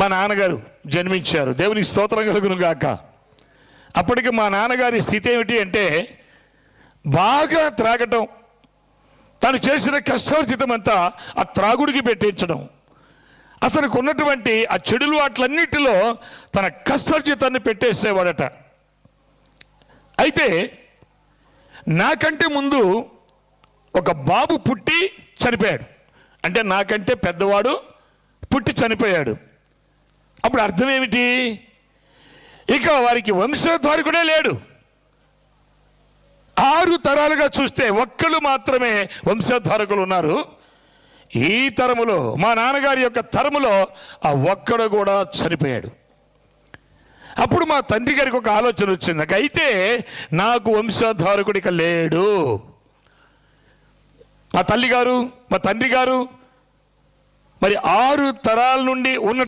మా నాన్నగారు జన్మించారు. దేవునికి స్తోత్రం కలుగును గాక. అప్పటికి మా నాన్నగారి స్థితి ఏమిటి అంటే బాగా త్రాగటం. తను చేసిన కష్టార్జితం అంతా ఆ త్రాగుడికి పెట్టించడం. అతనికి ఉన్నటువంటి ఆ చెడులు వాటిలన్నిటిలో తన కష్టార్జితాన్ని పెట్టేసేవాడట. అయితే నాకంటే ముందు ఒక బాబు పుట్టి చనిపోయాడు. అంటే నాకంటే పెద్దవాడు పుట్టి చనిపోయాడు. అప్పుడు అర్థం ఏమిటి ఇక వారికి వంశోద్ధారకుడే లేడు. ఆరు తరాలుగా చూస్తే ఒక్కళ్ళు మాత్రమే వంశోద్ధారకులు ఉన్నారు. ఈ తరములో మా నాన్నగారి యొక్క తరములో ఆ ఒక్కడు కూడా చనిపోయాడు. అప్పుడు మా తండ్రి గారికి ఒక ఆలోచన వచ్చింది. నాకు అయితే నాకు వంశోద్ధారకుడు లేడు. మా తల్లి గారు మా తండ్రి గారు మరి ఆరు తరాల నుండి ఉన్న